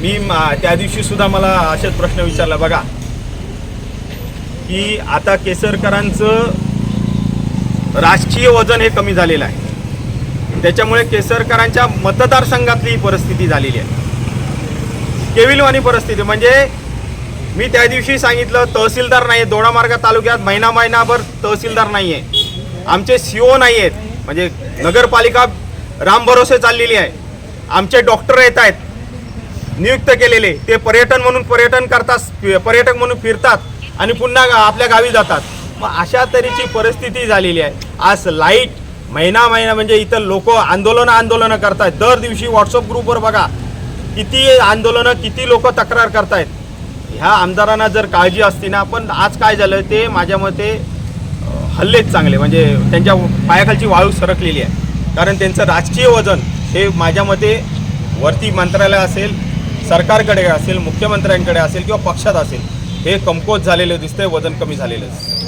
मी त्या दिवशी सुद्धा मला असेच प्रश्न विचारला बघा की आता केसरकरांचं राजकीय वजन हे कमी झालेलं आहे. त्याच्यामुळे केसरकरांच्या मतदारसंघातली ही परिस्थिती झालेली आहे. केविलवाणी परिस्थिती म्हणजे मी त्या दिवशी सांगितलं तहसीलदार नाही आहे दोडामार्ग तालुक्यात महिना महिनाभर तहसीलदार नाही आहे आमचे सी ओ नाही आहेत म्हणजे नगरपालिका रामभरोसे चाललेली आहे. आमचे डॉक्टर येत आहेत. नियुक्त केलेले ते पर्यटन म्हणून पर्यटन करतात पर्यटक म्हणून फिरतात आणि पुन्हा गा- आपल्या गावी जातात. मग अशा तऱ्हेची परिस्थिती झालेली आहे. आज लाइट महिना महिना म्हणजे इथं लोक आंदोलनं आंदोलनं करतात दर दिवशी व्हॉट्सअप ग्रुपवर बघा किती आंदोलनं किती लोक तक्रार करतायत. ह्या आमदारांना जर काळजी असती ना पण आज काय झालं ते माझ्या मते हल्लेच चांगले. म्हणजे त्यांच्या पायाखालची वाळू सरकलेली आहे. कारण त्यांचं राजकीय वजन हे माझ्या मते वरती मंत्रालय असेल सरकारकडे असेल मुख्यमंत्र्यांकडे असेल किंवा पक्षात असेल हे कमकोत झालेलं दिसतंय वजन कमी झालेलं दिसतं